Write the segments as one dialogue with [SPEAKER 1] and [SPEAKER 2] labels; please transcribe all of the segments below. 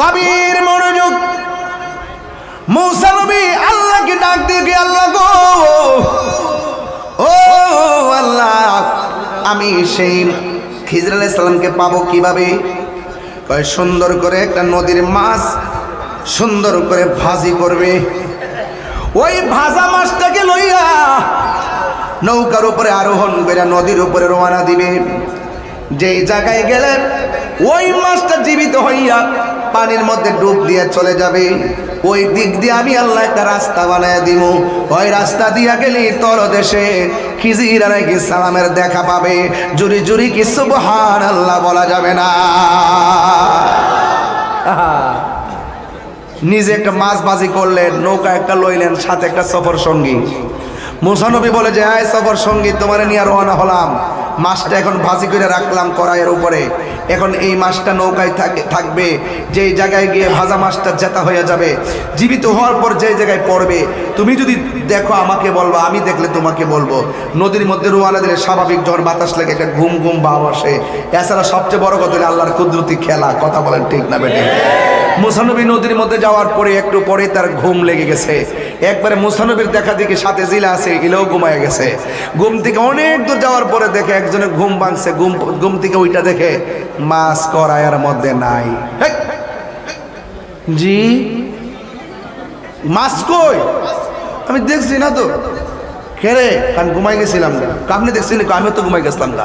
[SPEAKER 1] গভীর মনোযোগ। মৌসানবী আল্লাহকে ডাক দিয়ে আল্লাহ গো? ও আল্লাহ, আমি সেই খিজর আলাইহিস সালামকে পাবো কীভাবে? কয়, সুন্দর করে একটা নদীর মাছ সুন্দর করে ভাজি করবে। ওই ভাজা মাছটাকে লইয়া নৌকার উপরে আরোহণ করে নদীর উপরে রওনা দিবে। যেই জায়গায় গেলে ওই মাছটা জীবিত হইয়া পানির মধ্যে ডুব দিয়ে চলে যাবে। ওই দিক দিয়ে আমি আল্লাহ একটা রাস্তা বানায় দিব। ওই রাস্তা দিয়া গেলি তর দেশে খিজির সালামের দেখা পাবে। জুরি জুরি কি সুবহান আল্লাহ বলা যাবে না। নিজে একটা মাছ বাজি করলেন, নৌকা একটা লইলেন, সাথে একটা সফর সঙ্গী মুসানবী বলে যে, আয় সফর সঙ্গী তোমার নিয়ে রওনা হলাম। মাছটা এখন ভাজি করে রাখলাম কড়াইয়ের উপরে। এখন এই মাছটা নৌকায় থাক- থাকবে, যেই জায়গায় গিয়ে ভাজা মাছটা জেতা হয়ে যাবে, জীবিত হওয়ার পর যে জায়গায় পড়বে, তুমি যদি দেখো আমাকে বলবা, আমি দেখলে তোমাকে বলব। নদীর মধ্যে রোয়ানা দিলে স্বাভাবিক জ্বর বাতাস লেগে, একটা ঘুম ঘুম ভাব আসে। এছাড়া সবচেয়ে বড় কথা হলে আল্লাহর কুদরতি খেলা, কথা বলেন ঠিক না বেটে মুসানবী নদীর মধ্যে যাওয়ার পরে, একটু পরে তার ঘুম লেগে গেছে। একবারে মুসানবীর দেখা দেখি সাথে জিলা আছে ইলেও ঘুমায় গেছে। ঘুম থেকে অনেক দূর যাওয়ার পরে দেখে একজনে ঘুম ভাঙছে ঘুম ঘুম থেকে ওইটা দেখে মাছ করায়ার মধ্যে নাই। জি? মাছ কই? আমি দেখছি না তো। খেরে আমি ঘুমাই গেছিলাম না আপনি দেখছেন আমিও তো ঘুমাই গেছিলাম না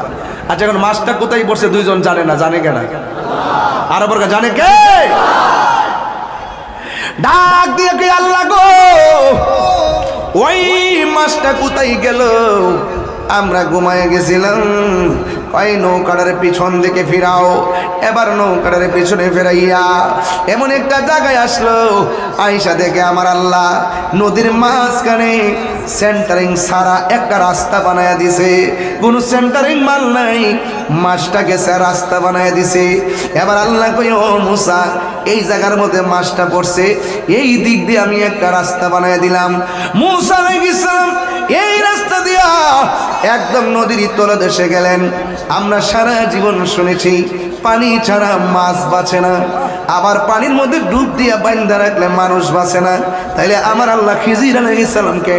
[SPEAKER 1] আচ্ছা এখন মাছটা কোথায় পড়ছে দুইজন জানে না জানে কেনা আর আবার জানে কে? ডাক দিয়ে কে আল্লাহ গো? ওই মাছটা কোথায় গেল? আমরা ঘুমায় গেছিলাম। কয় নৌকাটার পিছন দিকে ফিরাও, এবার নৌকাটার পিছনে ফেরাইয়া এমন একটা জায়গায় আসলো। আইসা দেখে আমার আল্লাহ নদীর মাঝখানে সেন্টারিং সারা একটা রাস্তা বানায় দিছে। কোনো সেন্টারিং মাল নাই, মাছটাকে সে রাস্তা বানায় দিছে। এবার আল্লাহ কই ও মুসা, এই জায়গার মধ্যে মাছটা পড়ছে, এই দিক দিয়ে আমি একটা রাস্তা বানায় দিলাম। মুসা আলাইহিসসালাম এই রাস্তা দিয়া একদম নদীর তলদেশে গেলেন। আমরা সারা জীবন শুনেছি, পানি ছাড়া মাছ বাঁচে না। আবার পানির মধ্যে ডুব দিয়া বাইন্দা রাখলে মানুষ বাঁচে না। তাইলে আমার আল্লাহ খিজির আলাইসালামকে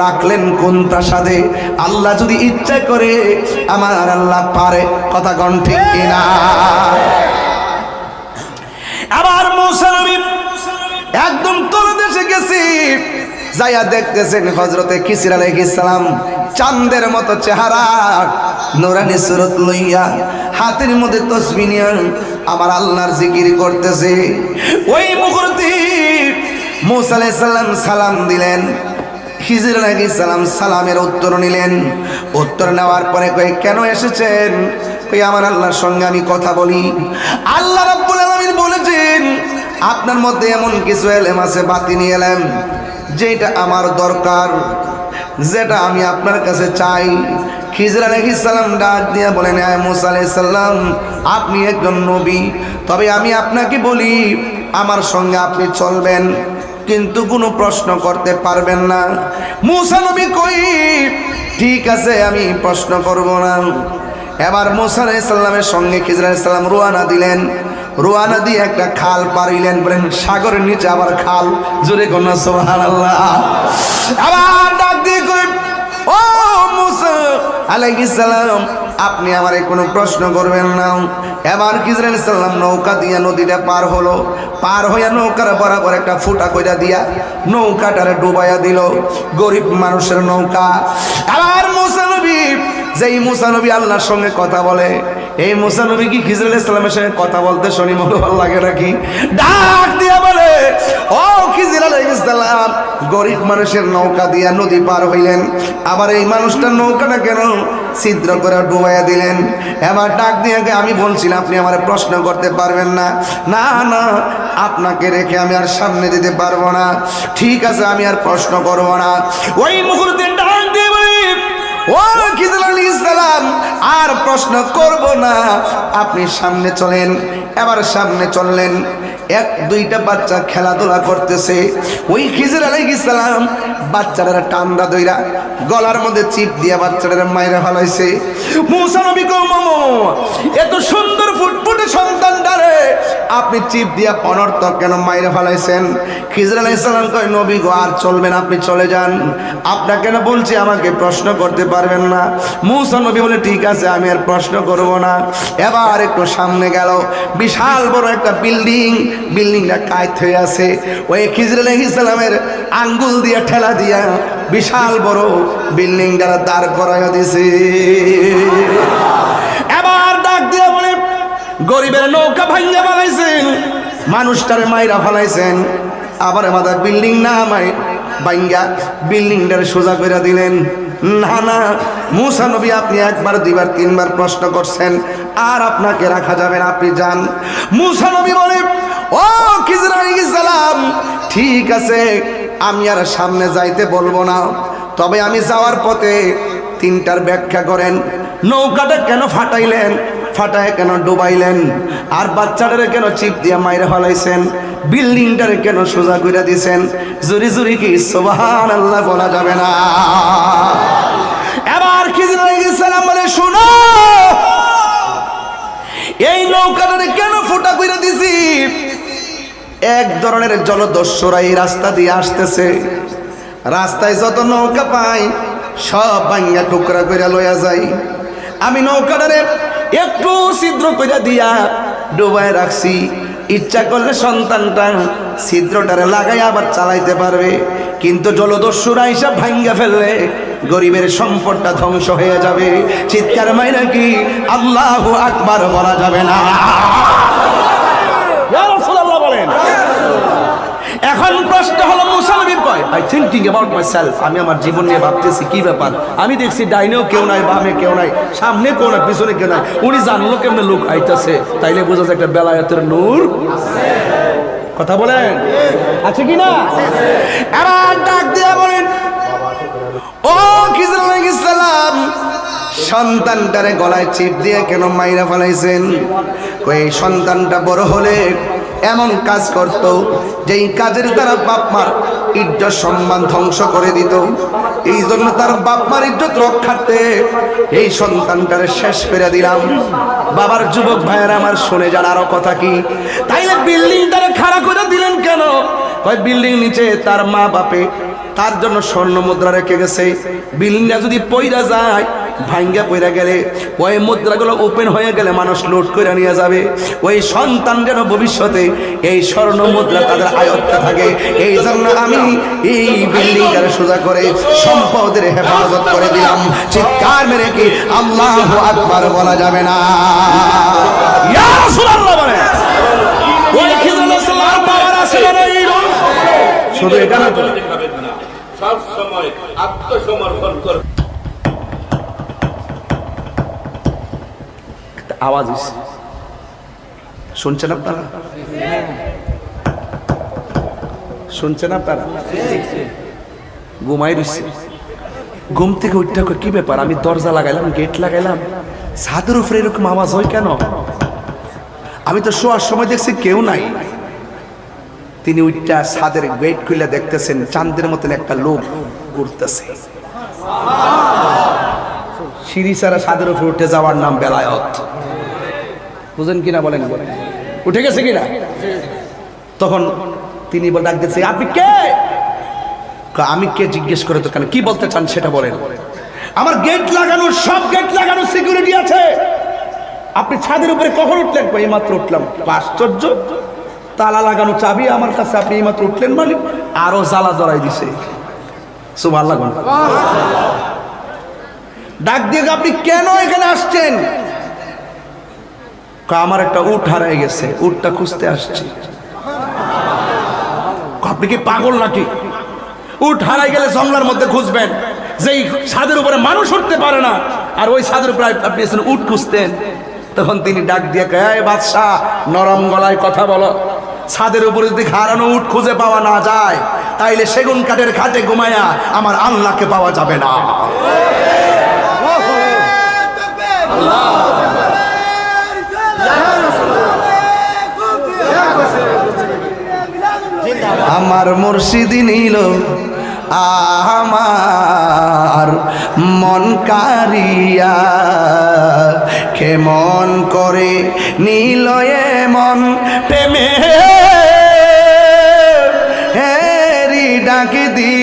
[SPEAKER 1] রাখলেন কোন প্রাসাদে? আল্লাহ যদি ইচ্ছা করে, আমার আল্লাহ পারে। কথা কন ঠিক কিনা? আবার মৌসানবী একদম তোর দেশে গেছি। যাইয়া দেখতেছেন হজরতে খিসির আলাইহিসসালাম চাঁদের মতো চেহারা। নোরানি সুরত লইয়া হাতের মধ্যে তসবি আমার আল্লাহর জিকির করতেছে। ওই মুহূর্তে আলাইহিস সালাম দিলেন। খিজির আলাইহিস সালাম সালামের উত্তর নিলেন। উত্তর নেওয়ার পরে কই কেন এসেছেন? কই আমার আল্লাহর সঙ্গে আমি কথা বলি। আল্লাহ রাব্বুল বলেছেন, আপনার মধ্যে এমন কিছু এলেম আছে বাতি নিয়ে এলেম। যেটা আমার দরকার, যেটা আমি আপনার কাছে চাই। খিজর আলাইহিস সালাম ডাক দিয়ে বলেন মুসা আলাইহিস আপনি একজন নবী। তবে আমি আপনাকে বলি, আমার সঙ্গে আপনি চলবেন, কিন্তু কোনো প্রশ্ন করতে পারবেন না। মুসা নবী কই? ঠিক আছে, আমি প্রশ্ন করব না। এবার মুসা আলাইসাল্লামের সঙ্গে খিজর আলাইসাল্লাম রুয়ানা দিলেন। রুয়ানা দিয়ে একটা খাল পারিলেন বলেন, সাগরের নিচে আবার খাল। জোরে কোন সোহান আবার ডাক দিয়ে ও মুসা আপনি আমারে কোনো প্রশ্ন করবেন না। এবার কিজরাইল সাল্লাম নৌকা দিয়ে নদীটা পার হলো। পার হইয়া নৌকার বরাবর একটা ফুটা কইরা দিয়া নৌকাটারে ডুবাইয়া দিল, গরিব মানুষের নৌকা। আবার মুসা নবী, যেই মুসা নবী আল্লাহর সঙ্গে কথা বলে এই মুসা নবী কি খিজরুল ইসলামের সঙ্গে কথা বলতে শুনি ভালো লাগে নাকি? ডাক দিয়া বলে, ও খিজির আলাইহিসসালাম, গরিব মানুষের নৌকা দিয়া নদী পার হইলেন। আবার এই মানুষটার নৌকাটা কেন ছিদ্র করে ডুবাইয়া দিলেন? এবার ডাক দিয়ে আমি বলছিলাম আপনি আমার প্রশ্ন করতে পারবেন না। না না, আপনাকে রেখে আমি আর সামনে দিতে পারব না। ঠিক আছে, আমি আর প্রশ্ন করব না। ওই মুহূর্তে ডাক ও খিজুর আলী ইসলাম, আর প্রশ্ন করব না। আপনি সামনে চলেন, এবার সামনে চললেন। এক, দুইটা বাচ্চা খেলাধুলা করতেছে। ওই খিজুর ইসলাম বাচ্চারা টান্দা দইরা গলার মধ্যে চিপ দিয়ে বাচ্চারা মাইরা ফেলাইছে। মুসা নবী কৌ মামু, এত সুন্দর ফুটফুটে সন্তানটারে আপনি চিপ দিয়া অনর্থক কেন ফেলাইছেন? খিজর আলাইসাল্লাম কয়, নবী গো, আর চলবেন আপনি চলে যান। আপনাকে কেন বলছি, আমাকে প্রশ্ন করতে পারবেন না। মুসা নবী বলে, ঠিক আছে, আমি আর প্রশ্ন করব না। এবার একটু সামনে গেল, বিশাল বড় একটা বিল্ডিং। বিল্ডিংটা কায়ত হয়ে আছে। ওই খিজর আলাইসাল্লামের আঙ্গুল দিয়ে ঠেলা দিয়া বিশাল বড় বিল্ডিং দ্বারা দাঁড় করাইয়া দিছে। এবার ডাক দিয়ে বলে, গরিবের নৌকা ভাঙ্গা ফেলাইছেন। মানুষটারে মাইরা ফেলাইছেন। আবার আমাদের বিল্ডিং না মাই ভাঙ্গা বিল্ডিংটারে সোজা করে দিলেন। না না, মুসা নবী আপনি একবার, দুইবার, তিনবার প্রশ্ন করছেন, আর আপনাকে রাখা যাবে না, আপনি যান। মুসা নবী বলে, ও সালাম ঠিক আছে, আমি আর সামনে যাইতে বলব না, তবে আমি যাওয়ার পথে তিনটার ব্যাখ্যা করেন, নৌকাটা কেন ফাটাইলেন? ফাটায় কেন ডুবাইলেন? আর বাচ্চাটারে কেন চিপ দিয়ে মাইরে ফলাইছেন? বিল্ডিংটারে কেন সোজা করে দিছেন? জুরি জুরি কি সোবাহান আল্লাহ বলা যাবে না। এবার খিজরাইসালাম বলে শুনো। এই নৌকাটারে কেন ফোটা করে দিছি? এক ধরনের জলদস্যুরা এই রাস্তা দিয়ে আসতেছে। রাস্তায় যত নৌকা পাই সব ভাঙ্গা টুকরা করে লইয়া যাই আমি নৌকাটারে একটু ছিদ্র করে দিয়া ডুবাই রাখছি। ইচ্ছা করলে সন্তানটা ছিদ্রটারে লাগাই আবার চালাইতে পারবে। কিন্তু জলদস্যুরা হিসাব ভাঙ্গা ফেললে গরিবের সম্পদটা ধ্বংস হয়ে যাবে। চিৎকার মাই নাকি আল্লাহ আকবার বলা যাবে না ইয়া রাসূলুল্লাহ বলেন এখন প্রশ্ন হলো মুসালবিব কয় I thinking about my self আমি আমার জীবন নিয়ে ভাবতেছি, কি ব্যাপার? আমি দেখছি ডাইনেও কেউ নাই, বামে কেউ নাই, সামনে কেউ নাই, পিছনে কেউ নাই। উনি জানলো কেমনে লোক আইতাছে, তাইলে বোঝা যায় একটা বেলায়েতের নূর। কথা বলেন? আছে কি না? এবার ডাক দিয়া বলেন, ও খিজর আলাইহিস সালাম সন্তানটারে গলায় চিপ দিয়ে কেন মাইরা ফেলাইছেন? ওই সন্তানটা বড় হলে এমন কাজ করত যেই কাজের দ্বারা বাপ মার ইজ্জত সম্মান ধ্বংস করে দিত। এই জন্য তার বাপ মার ইজ্জত রক্ষার্থে এই সন্তানটারে শেষ করে দিলাম। বাবার যুবক ভাইয়ের আমার শুনে যান কথা কি? তাইলে বিল্ডিংটারে খাড়া করে দিলেন কেন? কয়, বিল্ডিং নিচে তার মা বাপে তার জন্য স্বর্ণ মুদ্রা রেখে গেছে। বিল্ডিংটা যদি পইরা যায় ভাঙ্গা পইরা গেলে ওই মুদ্রাগুলো ওপেন হয়ে গেলে মানুষ লোড করে নিয়ে যাবে। ওই সন্তান যেন ভবিষ্যতে এই স্বর্ণ মুদ্রা তাদের আয়ত্তে থাকে। এই জন্য আমি এই বিল্ডিং বিল্ডিংটারে সোজা করে সম্পদের হেফাজত করে দিলাম। চিৎকার মেরে কি আল্লাহ আকবার বলা যাবে ইয়া? শুধু এটা না
[SPEAKER 2] সব সময় আত্মসমর্পণ করবে।
[SPEAKER 1] আওয়াজ শুনছেন আপনারা? শুনছেন আপনারা? ঘুমাই রয়েছে ঘুম থেকে উঠতে কি ব্যাপার? আমি দরজা লাগাইলাম, গেট লাগাইলাম। ছাদের উপরে এরকম আওয়াজ হয় কেন? আমি তো শোয়ার সময় দেখছি কেউ নাই। তিনি উঠটা ছাদের গেট খুলে দেখতেছেন, চাঁদের মতন একটা লোক ঘুরতেছে। সিঁড়ি ছাড়া ছাদের উপরে উঠে যাওয়ার নাম বেলায়ত। বুঝেন কিনা বলেন? বলেন উঠে গেছে কিনা? তখন তিনি বলে ডাক দিচ্ছে আপনি কে? আমি কে? জিজ্ঞেস করে তো কেন? কি বলতে চান সেটা বলেন। আমার গেট লাগানো সব গেট লাগানো সিকিউরিটি আছে। আপনি ছাদের উপরে কখন উঠলেন? কই, এইমাত্র উঠলাম। আশ্চর্য। তালা লাগানো চাবি আমার কাছে আপনি এইমাত্র উঠলেন মালিক। আরও জ্বালা জড়াই দিছে। লাগুন ডাক দিয়ে আপনি কেন এখানে আসছেন? আমার একটা উট হারাই গেছে, উটটা খুঁজতে আসছি। আপনি কি পাগল নাকি? উট হারাই গেলে জঙ্গলার মধ্যে খুঁজবেন, যেই ছাদের উপরে মানুষ উঠতে পারে না। আর ওই ছাদের উপরে আপনি এসেছেন উট খুঁজতেন। তখন তিনি ডাক দিয়ে কয় বাদশাহ, নরম গলায় কথা বলো। ছাদের উপরে যদি হারানো উট খুঁজে পাওয়া না যায়, তাইলে সেগুন কাঠের খাটে ঘুমায়া আমার আল্লাহকে পাওয়া যাবে না। আমার মুর্শিদি নিল আমার মন কারিয়া। কেমন করে নীলয়ে মন প্রেমে? হেরি ডাকি দি,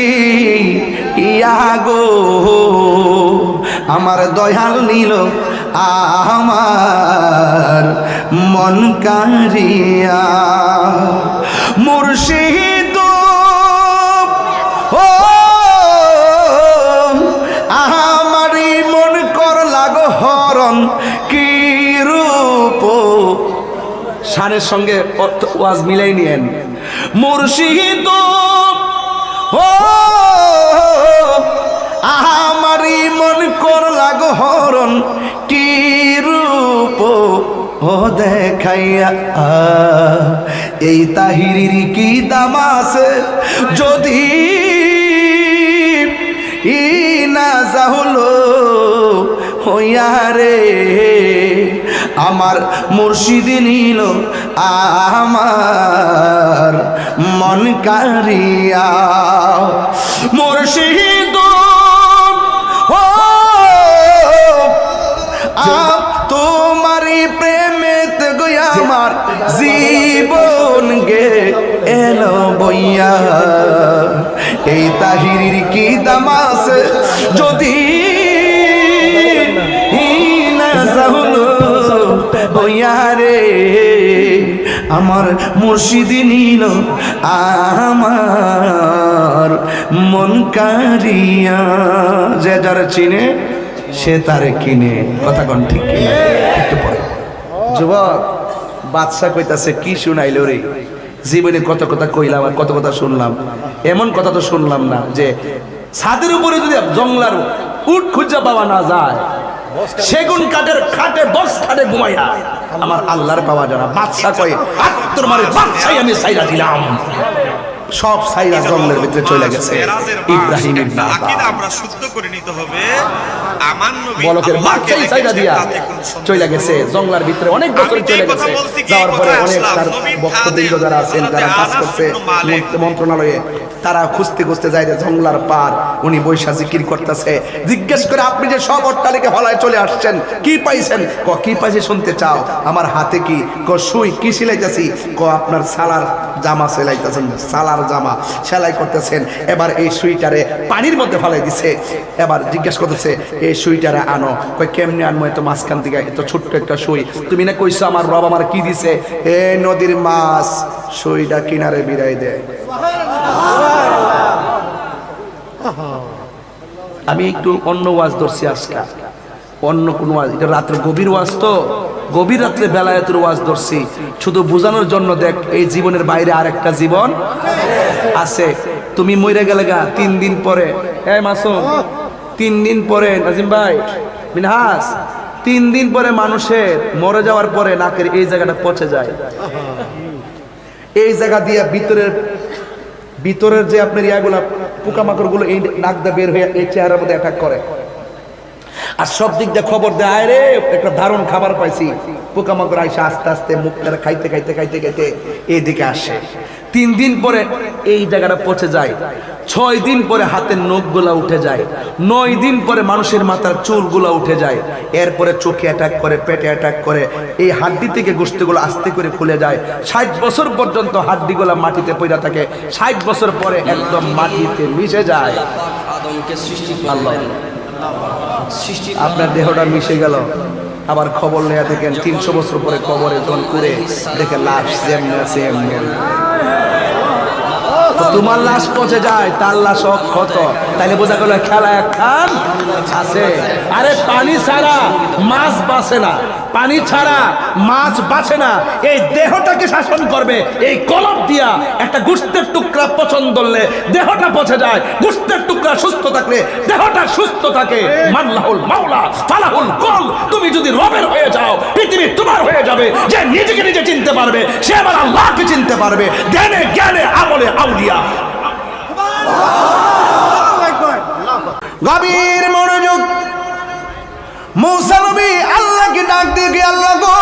[SPEAKER 1] ইয়া গো। আমার দয়াল নীল আমার মন কারিয়া। মুর্শিদ শানের সঙ্গে ওয়াজ মিলাই নিয়েন। মুর্শিদ, ও, আমারই মন কর লাগ হরণ কি রূপ ও দেখাইয়া এই তাহিরির কি দাম আছে? যদি ই না যাহলো হইয়া রে আমার মুর্শিদ নিল আমার মন কারিয়া। মুর্শিদ, ও প্রেমেতে গই আমার জীবন গে এলো বইয়া। এই তাহিরির কি দাম আছে? যদি আমার মুর্শিদি নিল, আমার মন কারিয়া যে যারা চিনে, সে তারে কিনে। কথা কন ঠিক একটু পরে। যুবক বাদশা কইতাছে, কি শুনাইলো রে? জীবনে কত কথা কইলাম আর কত কথা শুনলাম। এমন কথা তো শুনলাম না যে, ছাদের উপরে যদি জংলার উট খুঁজা পাওয়া না যায়, সেগুন কাঠের খাটে বস খাটে ঘুমাইয়া আমার আল্লাহর পাওয়া জানা বাদশা কয়ে মারে বাদশাই আমি সাইরা দিলাম। সব সাইরা জঙ্গলের ভিতরে চলে গেছে। ইব্রাহিম ইবনে।
[SPEAKER 3] আকিদা আমরা শুদ্ধ করে নিতে হবে। আমার নবী
[SPEAKER 1] বলকের
[SPEAKER 3] আল্লাহকে
[SPEAKER 1] বাচ্চাই সাইরা দিয়া চলে গেছে। জঙ্গলার ভিতরে অনেক বছর চলে গেছে। যাওয়ার পরে অনেক তার যারা আছেন তারা কাজ করছে মন্ত্রণালয়ে তারা খুঁজতে খুঁজতে যায় যে জঙ্গলার পার উনি বৈশা জিকির করতেছে। জিজ্ঞেস করে আপনি যে সব অট্টালিকে হলায় চলে আসছেন কি পাইছেন? ক কি পাইছে শুনতে চাও? আমার হাতে কি? ক সুই কি সিলাইতেছি? ক আপনার সালার জামা সেলাইতেছেন। সালার জামা সেলাই করতেছেন। এবার এই সুইটারে পানির মধ্যে ফেলাই দিছে। এবার জিজ্ঞেস করতেছে, এই সুইটারে আনো। কই কেমনে আনব এত মাঝখান থেকে এত ছোট্ট একটা সুই। তুমি না কইছো আমার রব আমার কি দিছে? এ নদীর মাছ, সুইটা কিনারে বিরাই দেয় আমি একটু অন্য ওয়াজ ধরছি আজকে। অন্য কোন ওয়াজ, এটা রাত্রে গভীর ওয়াজ তো। গভীর রাত্রে বেলায়েতের ওয়াজ ধরছি। শুধু বোঝানোর জন্য দেখ, এই জীবনের বাইরে আর একটা জীবন আছে। তুমি মরে গেলে গা, তিন দিন পরে। এই মাসুম, তিন দিন পরে, নাজিম ভাই, মিনহাস, তিন দিন পরে মানুষের মরে যাওয়ার পরে নাকের এই জায়গাটা পচে যায়। এই জায়গা দিয়ে ভিতরের ভিতরের যে আপনার ইয়াগুলা পোকামাকড়গুলো এই নাক দিয়ে বের হয়ে এই চেহারার মধ্যে অ্যাটাক করে। আর সব দিক দিয়ে খবর দেয় রে একটা দারুণ খাবার পাইছি। পোকামাকড় আইসে আস্তে আস্তে মুখ খাইতে খাইতে খাইতে খাইতে এইদিকে আসে। তিন দিন পরে এই জায়গাটা পচে যায়। ছয় দিন পরে হাতের নখগুলা উঠে যায়। নয় দিন পরে মানুষের মাথার চুলগুলা উঠে যায়। এরপরে চোখে অ্যাটাক করে পেটে অ্যাটাক করে। এই হাড্ডি থেকে গোষ্ঠীগুলো আস্তে করে খুলে যায়। ষাট বছর পর্যন্ত হাড্ডিগুলা মাটিতে পড়ে থাকে। ষাট বছর পরে একদম মাটিতে মিশে যায়।
[SPEAKER 4] আদমকে সৃষ্টি সৃষ্টি
[SPEAKER 1] আপনার দেহটা মিশে গেল। আবার খবর নেওয়া দেখেন তিনশো বছর পরে কবরে জন করে দেখে লাশ যেমনি আছে এমনি। তোমার লাশ পচে যায় তার লাশ অক্ষত। তাইলে বোঝা গেল খেলা এক খান আছে। আরে পানি ছাড়া মাছ বাসে না। পানি ছাড়া মাছ বাঁচে না। এই দেহটাকে শাসন করবে। এই কলম দিয়া একটা গুস্তের টুকরা পছন্দ করলে দেহটা পচে যায়। গুস্তের টুকরা সুস্থ থাকলে দেহটা সুস্থ থাকে। মাল্লাহুল মাওলা ফালাহুল কল তুমি যদি রবের হয়ে যাও পৃথিবী তোমার হয়ে যাবে। যে নিজেকে নিজে চিনতে পারবে সে আবার আল্লাহকে চিনতে পারবে। জ্ঞানে জ্ঞানে আমলে আউলিয়া। গভীর মনোযোগ মৌসানবী গিয়ে আল্লাহ গো।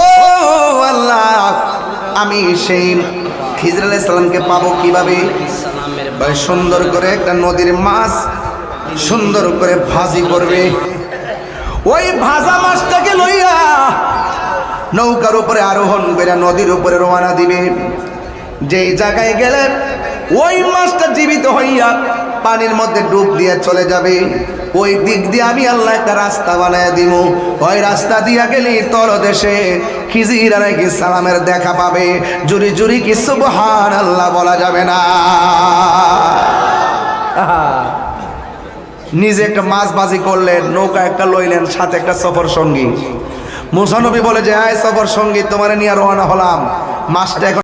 [SPEAKER 1] ও আল্লাহ, আমি সেই খিজর আলাইহিস সালামকে পাবো কীভাবে? সুন্দর করে একটা নদীর মাছ সুন্দর করে ভাজি করবে। ওই ভাজা মাছটাকে লইয়া নৌকার উপরে আরোহণ করে নদীর উপরে রওনা দিবে। যেই জায়গায় গেলে ওই মাছটা জীবিত হইয়া পানির মধ্যে ডুব দিয়ে চলে যাবে। ওই দিক দিয়ে আমি আল্লাহ একটা রাস্তা বানায় দিব। ওই রাস্তা দিয়া গেলি তল দেশে খিজির আলাইহিস সালামের দেখা পাবে। জুরি জুরি কি সুবহান আল্লাহ বলা যাবে না। নিজে একটা মাছ বাজি করলেন, নৌকা একটা লইলেন, সাথে একটা সফর সঙ্গী। মুসানবী বলে যে, আয় সফর সঙ্গী, তোমার নিয়ে রওনা হলাম। মাছটা এখন